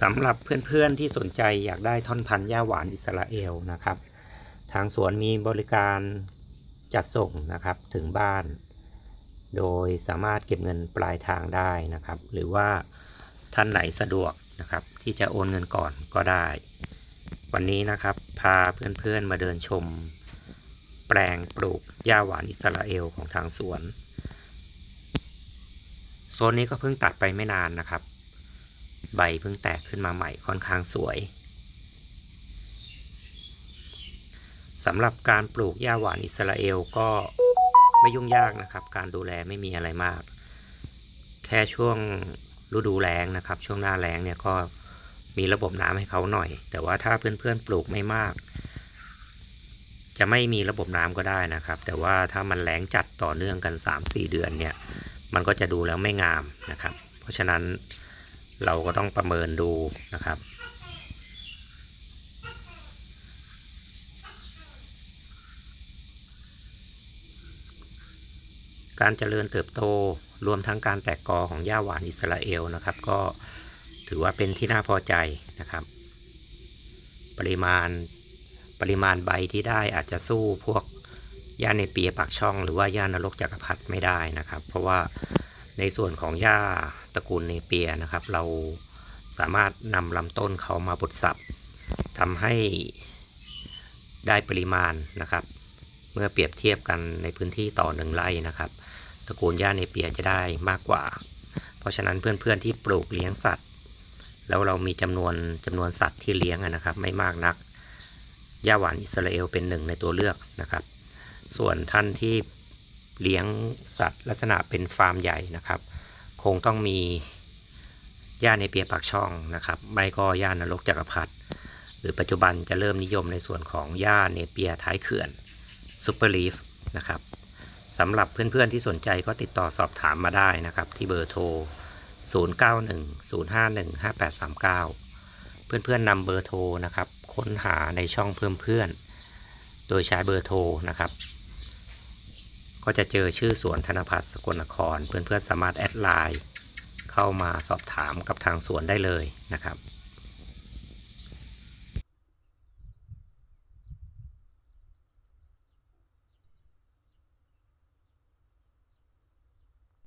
สำหรับเพื่อนๆที่สนใจอยากได้ท่อนพันธุ์หญ้าหวานอิสราเอลนะครับ ทางสวนมีบริการจัดส่งนะครับถึงบ้าน โดยสามารถเก็บเงินปลายทางได้นะครับ หรือว่าท่านไหนสะดวกนะครับ ที่จะโอนเงินก่อนก็ได้ วันนี้นะครับพาเพื่อนๆมาเดินชม แปลงปลูกหญ้าหวานอิสราเอลของทางสวนโซนนี้ก็เพิ่งตัดไปไม่นานนะครับ ใบเพิ่งแตกขึ้นมาใหม่ค่อนข้างสวยสำหรับการปลูกหญ้าหวานอิสราเอลก็ไม่ยุ่งยากนะครับ การดูแลไม่มีอะไรมาก แค่ช่วงฤดูแล้งนะครับ ช่วงหน้าแล้งเนี่ยก็มีระบบน้ำให้เขาหน่อย แต่ว่าถ้าเพื่อนๆปลูกไม่มาก จะไม่มีระบบน้ำก็ได้นะครับ แต่ว่าถ้ามันแล้งจัดต่อเนื่องกัน 3-4 เดือนเนี่ย มันก็จะดูแล้วไม่งามนะครับ เพราะฉะนั้น เราก็ต้องประเมินดูนะครับ การเจริญเติบโตรวมทั้งการแตกกอของหญ้าหวานอิสราเอลนะครับ ก็ถือว่าเป็นที่น่าพอใจนะครับ ปริมาณปริมาณใบที่ได้อาจจะสู้พวกหญ้าในเปียปากช่อง หรือว่าหญ้านรกจักรพรรดิไม่ได้นะครับ เพราะว่า ในส่วนของหญ้าตระกูลเนเปียนะครับ เราสามารถนำลำต้นเขามาบดสับทำให้ได้ปริมาณนะครับ เมื่อเปรียบเทียบกันในพื้นที่ต่อหนึ่งไร่นะครับ ตระกูลหญ้าเนเปียจะได้มากกว่า เพราะฉะนั้นเพื่อนๆที่ปลูกเลี้ยงสัตว์ แล้วเรามีจำนวนจำนวนสัตว์ที่เลี้ยงนะครับ ไม่มากนักหญ้าหวานอิสราเอลเป็นหนึ่งในตัวเลือกนะครับ ส่วนท่านที่ เลี้ยงสัตว์ลักษณะเป็นฟาร์มใหญ่นะครับ คงต้องมีหญ้าในเปียปากช่องนะครับ ไม่ก็หญ้านรกจักรพรรดิหรือปัจจุบันจะเริ่มนิยมในส่วนของหญ้าเนเปียท้ายเขื่อนซูเปอร์ลีฟนะครับสำหรับเพื่อนๆที่สนใจก็ติดต่อสอบถามมาได้นะครับ ที่เบอร์โทร 0910515839 เพื่อนๆนำเบอร์โทรนะครับ ค้นหาในช่องเพิ่มเพื่อนโดยใช้เบอร์โทรนะครับ ก็จะเจอชื่อสวนธนพัฒน์สกลนคร เพื่อนๆสามารถแอดไลน์เข้ามาสอบถามกับทางสวนได้เลยนะครับ